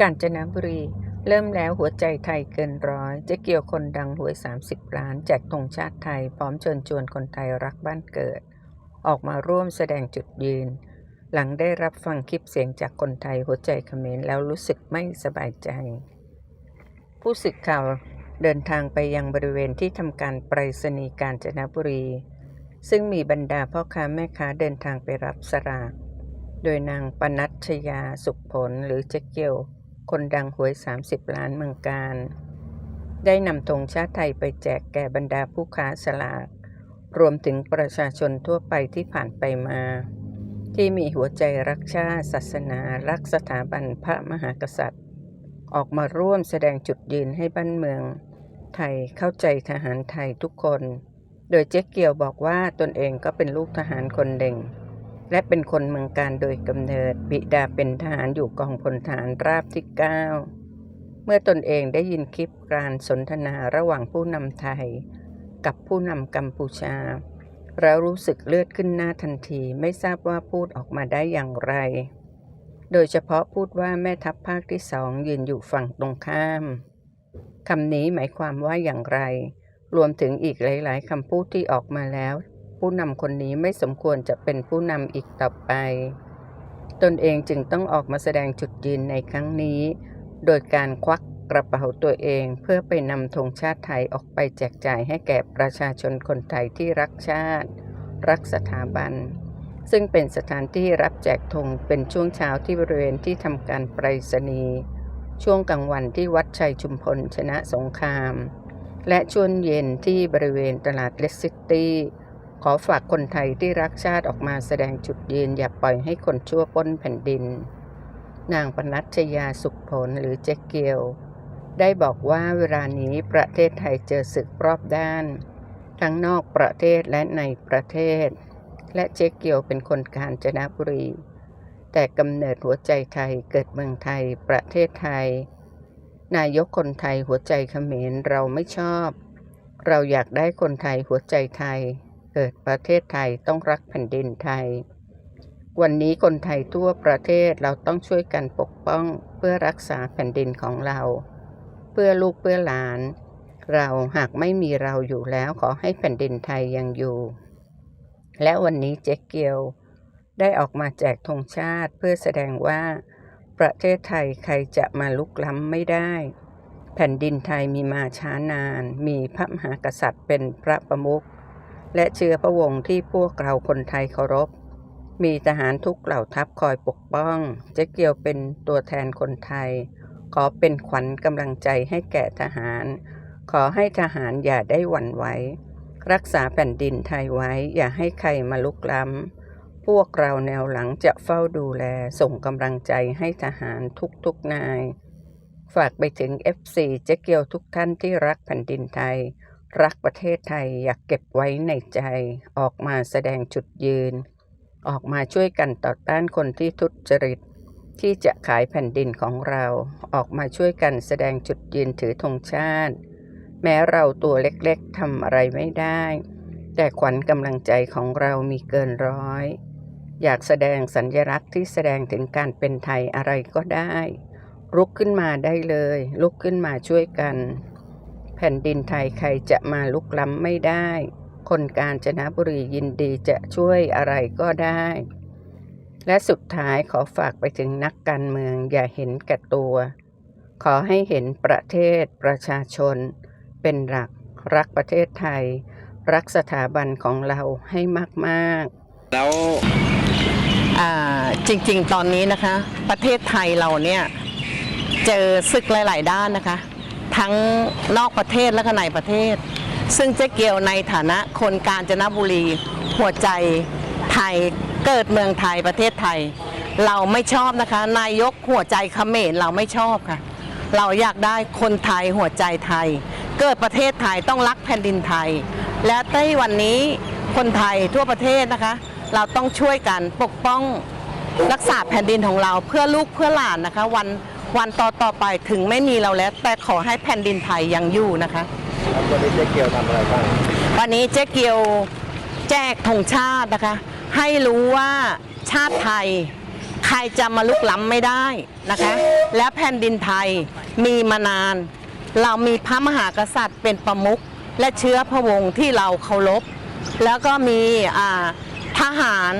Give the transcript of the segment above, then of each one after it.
กาญจนบุรี เริ่มแล้วหัวใจไทยเกินร้อยเจ๊เกียวคนดังหวย 30 ล้านแจกธงชาติไทยพร้อมเชิญชวนคนไทยรักบ้านเกิด ออกมาร่วมแสดงจุดยืน หลังได้รับฟังคลิปเสียงจากคนไทยหัวใจเขมรแล้วรู้สึกไม่สบายใจ ผู้สื่อข่าวเดินทางไปยังบริเวณที่ทำการไปรษณีย์กาญจนบุรี ซึ่งมีบรรดาพ่อค้าแม่ค้าเดินทางไปรับสลากโดยนางปนัชยาสุขผลหรือเจ๊เกียว คนดังหวย 30 ล้านเมืองการ ได้นำธงชาติไทยไปแจกแก่บรรดาผู้ค้าสลาก รวมถึงประชาชนทั่วไปที่ผ่านไปมา ที่มีหัวใจรักชาติศาสนา รักสถาบันพระมหากษัตริย์ ออกมาร่วมแสดงจุดยืนให้บ้านเมือง ไทยเข้าใจทหารไทยทุกคน โดยเจ๊เกียวบอกว่าตนเองก็เป็นลูกทหารคนเด่ง และเป็นคนเมืองการโดยกำเนิดบิดาเป็นทหารอยู่กองพลทหารราบที่ 9 เมื่อตนเองได้ยินคลิปการสนทนาระหว่างผู้นำไทย กับผู้นำกัมพูชา แล้วรู้สึกเลือดขึ้นหน้าทันทีไม่ทราบว่าพูดออกมาได้อย่างไร โดยเฉพาะพูดว่าแม่ทัพภาคที่สองยืนอยู่ฝั่งตรงข้ามคำนี้หมายความว่าอย่างไร รวมถึงอีกหลาย ๆคำพูดที่ออกมาแล้ว ผู้นำคนนี้ไม่สมควรจะเป็นผู้นำอีกต่อไป ตนเองจึงต้องออกมาแสดงจุดยืนในครั้งนี้ โดยการควักกระเป๋าตัวเองเพื่อไปนำธงชาติไทยออกไปแจกจ่ายให้แก่ประชาชนคนไทยที่รักชาติ รักสถาบัน ซึ่งเป็นสถานที่รับแจกธงเป็นช่วงเช้าที่บริเวณที่ทำการไปรษณีย์ช่วงกลางวันที่วัดชัยชุมพลชนะสงคราม และช่วงเย็นที่บริเวณตลาดเลสซิตี้ ขอฝากคนไทยที่รักชาติออกมาแสดงจุดยืน อย่าปล่อยให้คนชั่วปล้นแผ่นดิน นางปนัชยาสุขผลหรือเจ๊เกียว ได้บอกว่าเวลานี้ประเทศไทยเจอศึกรอบด้าน ทั้งนอกประเทศและในประเทศ และเจ๊เกียวเป็นคนกาญจนบุรี แต่กำเนิดหัวใจไทยเกิดเมืองไทยประเทศไทย นายกคนไทยหัวใจเขมรเราไม่ชอบ เราอยากได้คนไทยหัวใจไทย เกิดประเทศไทยต้องรักแผ่นดินไทย วันนี้คนไทยทั่วประเทศเราต้องช่วยกันปกป้องเพื่อรักษาแผ่นดินของเรา เพื่อลูกเพื่อหลาน เราหากไม่มีเราอยู่แล้วขอให้แผ่นดินไทยยังอยู่ และวันนี้เจ๊เกียว ได้ออกมาแจกธงชาติเพื่อแสดงว่า ประเทศไทยใครจะมาลุกล้ำไม่ได้แผ่นดินไทยมีมาช้านาน มีพระมหากษัตริย์เป็นพระประมุข และเชื้อพระวงศ์ที่พวกเราคนไทยเคารพ มีทหารทุกเหล่าทัพคอยปกป้อง เจ๊เกียวเป็นตัวแทนคนไทย ขอเป็นขวัญกำลังใจให้แก่ทหาร ขอให้ทหารอย่าได้หวั่นไหว รักษาแผ่นดินไทยไว้ อย่าให้ใครมาลุกล้ำ พวกเราแนวหลังจะเฝ้าดูแล ส่งกำลังใจให้ทหารทุกๆนาย ฝากไปถึง FC เจ๊เกียวทุกท่านที่รักแผ่นดินไทย รักประเทศไทยอยากเก็บไว้ในใจ ออกมาแสดงจุดยืน ออกมาช่วยกันต่อต้านคนที่ทุจริต ที่จะขายแผ่นดินของเรา ออกมาช่วยกันแสดงจุดยืนถือธงชาติ แม้เราตัวเล็กๆทำอะไรไม่ได้ แต่ขวัญกำลังใจของเรามีเกินร้อย อยากแสดงสัญญลักษณ์ที่แสดงถึงการเป็นไทยอะไรก็ได้ ลุกขึ้นมาได้เลย ลุกขึ้นมาช่วยกัน ผ่นดินไทยใครจะมาลุกล้ำไม่ได้ คนกาญจนบุรียินดีจะช่วยอะไรก็ได้ และสุดท้ายขอฝากไปถึงนักการเมืองอย่าเห็นแก่ตัว ขอให้เห็นประเทศประชาชน เป็นหลักรักประเทศไทย รักสถาบันของเราให้มากๆ แล้วอ่าจริงๆ ตอนนี้นะคะ ประเทศไทยเราเนี่ย เจอศึกหลาย ๆ ด้านนะคะ ทั้งนอกประเทศและก็ในประเทศ ซึ่งเจ๊เกียวในฐานะคนกาญจนบุรี หัวใจไทยเกิดเมืองไทยประเทศไทย เราไม่ชอบนะคะ นายกหัวใจเขมรเราไม่ชอบค่ะ เราอยากได้คนไทยหัวใจไทย เกิดประเทศไทยต้องรักแผ่นดินไทย และในวันนี้คนไทยทั่วประเทศนะคะ เราต้องช่วยกันปกป้องรักษาแผ่นดินของเราเพื่อลูกเพื่อหลานนะคะ วัน วันต่อต่อไปถึงไม่มีเราแล้ว แต่ขอให้แผ่นดินไทยยังอยู่นะคะวันนี้เจ๊เกียวทำอะไรบ้างวันนี้เจ๊เกียวแจกธงชาตินะคะ ให้รู้ว่าชาติไทย ใครจะมาลุกล้ำไม่ได้นะคะ และแผ่นดินไทยมีมานาน เรามีพระมหากษัตริย์เป็นประมุขและเชื้อพระวงศ์ที่เราเคารพ แล้วก็มีอ่าทหาร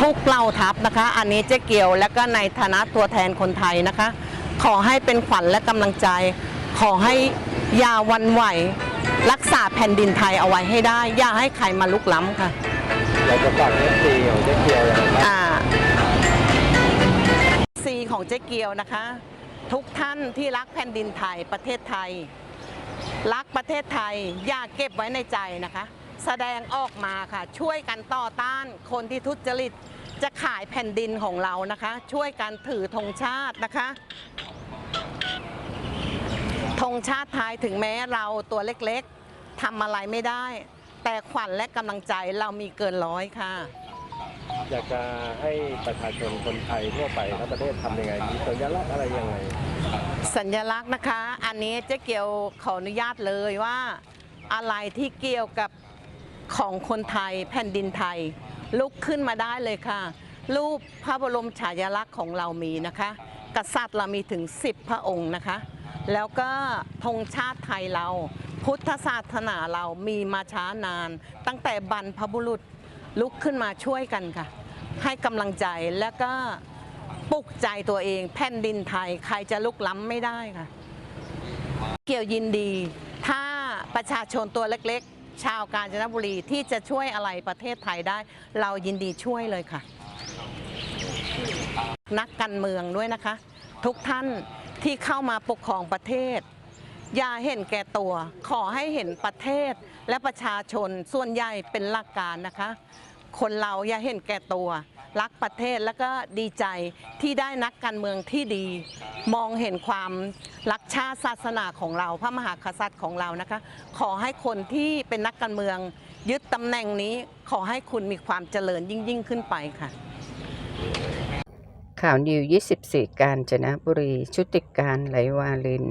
ทุกเหล่าทัพนะคะ อันนี้เจ๊เกียว และก็ในฐานะตัวแทนคนไทยนะคะ ขอให้เป็นขวัญและกำลังใจ ขอให้อย่าหวันไหว รักษาแผ่นดินไทยเอาไว้ให้ได้ อย่าให้ใครมาลุกล้ำค่ะ เราจะฝากเอฟซีของเจ๊เกียวยังไงบ้างอ่าซีของเจ๊เกียวนะคะ ทุกท่านที่รักแผ่นดินไทยประเทศไทย รักประเทศไทย อย่าเก็บไว้ในใจนะคะ แสดงออกมาค่ะ ช่วยกันต่อต้านคนที่ทุจริต จะขายแผ่นดินของเรานะคะ ช่วยกันถือธงชาตินะคะธงชาติไทยถึงแม้เราตัวเล็กๆทำอะไรไม่ได้ แต่ขวัญและกำลังใจเรามีเกินร้อยค่ะ อยากจะให้ประชาชนคนไทยทั่วไปทั้งประเทศทำยังไงมีสัญลักษณ์อะไรยังไง สัญลักษณ์นะคะ อันนี้เจ๊เกียวขออนุญาตเลยว่า อะไรที่เกี่ยวกับของคนไทยแผ่นดินไทย ลุกขึ้นมาได้เลยค่ะ รูปพระบรมฉายาลักษณ์ของเรามีนะคะ กษัตริย์เรามีถึง 10 พระองค์นะคะ แล้วก็ธงชาติไทยเรา พุทธศาสนาเรามีมาช้านาน ตั้งแต่บรรพบุรุษลุกขึ้นมาช่วยกันค่ะ ให้กำลังใจแล้วก็ปลุกใจตัวเองแผ่นดินไทยใครจะลุกล้ำไม่ได้ค่ะ เกี่ยวยินดี ถ้าประชาชนตัวเล็ก ชาวกาญจนบุรีที่จะช่วยอะไรประเทศไทยได้ เรายินดีช่วยเลยค่ะ นักการเมืองด้วยนะคะ ทุกท่านที่เข้ามาปกครองประเทศ อย่าเห็นแก่ตัว ขอให้เห็นประเทศและประชาชนส่วนใหญ่เป็นหลักการนะคะ คนเราอย่าเห็นแก่ตัว รักประเทศแล้วก็ดีใจที่ได้นักการเมืองที่ดี มองเห็นความรักชาติศาสนาของเรา พระมหากษัตริย์ของเรานะคะ ขอให้คนที่เป็นนักการเมือง ยึดตำแหน่งนี้ขอให้คุณมีความเจริญยิ่งยิ่งขึ้นไปค่ะ ข่าวนิว 24 กาญจนบุรี ชุติการไหลวาลิน